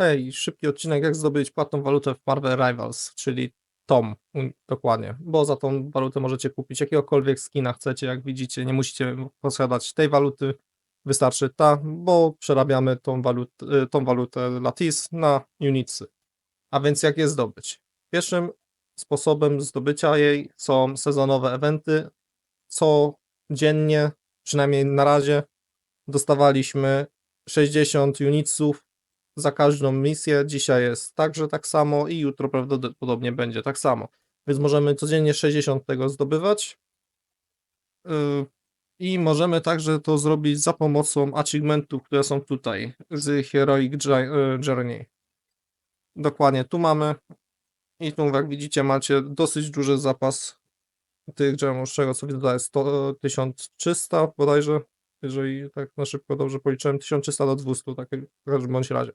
Hej, szybki odcinek, jak zdobyć płatną walutę w Marvel Rivals, czyli TOM, dokładnie, bo za tą walutę możecie kupić jakiegokolwiek skina chcecie, jak widzicie, nie musicie posiadać tej waluty, wystarczy ta, bo przerabiamy tą, walut, y, tą walutę Latis na Unitsy. A więc jak je zdobyć? Pierwszym sposobem zdobycia jej są sezonowe eventy. Codziennie, przynajmniej na razie, dostawaliśmy 60 unitsów za każdą misję. Dzisiaj jest także tak samo i jutro prawdopodobnie będzie tak samo. Więc możemy codziennie 60 tego zdobywać. Yy, I możemy także to zrobić za pomocą achievementów, które są tutaj z Heroic yy, Journey. Dokładnie tu mamy. I tu, jak widzicie, macie dosyć duży zapas tych gemów, z czego co widzę, jest to 1300 bodajże, jeżeli tak na szybko dobrze policzyłem, 1300 do 200, tak w każdym bądź razie.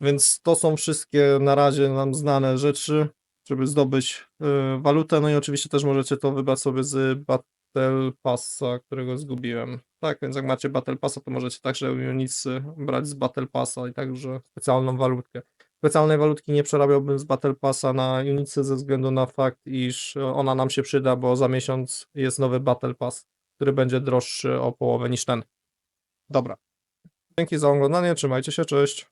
Więc to są wszystkie na razie nam znane rzeczy, żeby zdobyć y, walutę. No i oczywiście też możecie to wybrać sobie z Battle Passa, którego zgubiłem. Tak, więc jak macie Battle Passa, to możecie także Unicy brać z Battle Passa i także specjalną walutkę. Specjalnej walutki nie przerabiałbym z Battle Passa na Unicy ze względu na fakt, iż ona nam się przyda, bo za miesiąc jest nowy Battle Pass, który będzie droższy o połowę niż ten. Dobra. Dzięki za oglądanie, trzymajcie się, cześć.